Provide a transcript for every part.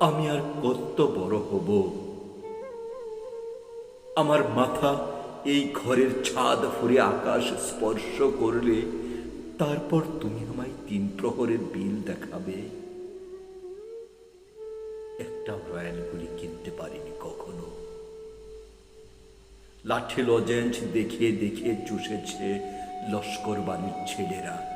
আমি আর কত বড় হব? আমার মাথা এই ঘরের ছাদ ফুরে আকাশ স্পর্শ করলে তারপর তুমি আমায় তিন প্রহরের বিল দেখাবে। একটা রয়্যাল গুলি কিনতে পারিনি কখনো। লাঠি লজেন্স দেখে দেখে চুষেছে লস্কর বাড়ির ছেলেরা।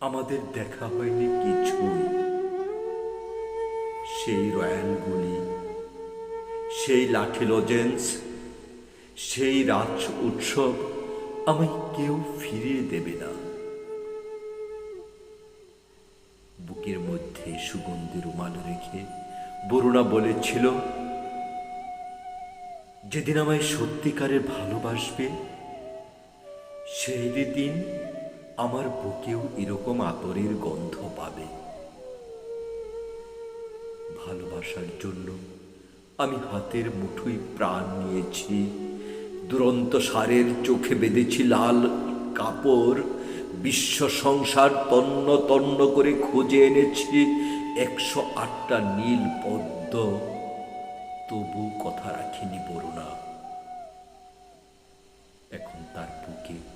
আমাদের দেখা হয়নি কিছুই। সেই রয়্যাল গুলি, সেই লাঠি লজেন্স, সেই রাজ উৎসব আমায় কেউ ফিরিয়ে দেবে না। বুকের মধ্যে সুগন্ধি রুমাল রেখে বরুণা বলেছিল, যেদিন আমায় সত্যিকারের ভালোবাসবে, সেই দিন আমার বুকেও এরকম আতরের গন্ধ পাবে। ভালোবাসার জন্য আমি হাতের মুঠোয় প্রাণ নিয়েছি। দুরন্ত সারের চোখে বেঁধেছি লাল কাপড়। বিশ্ব সংসার তন্ন তন্ন করে খুঁজে এনেছি একশো আটটা নীল পদ্ম। তবু কথা রাখিনি বরুণা। এখন তার বুকে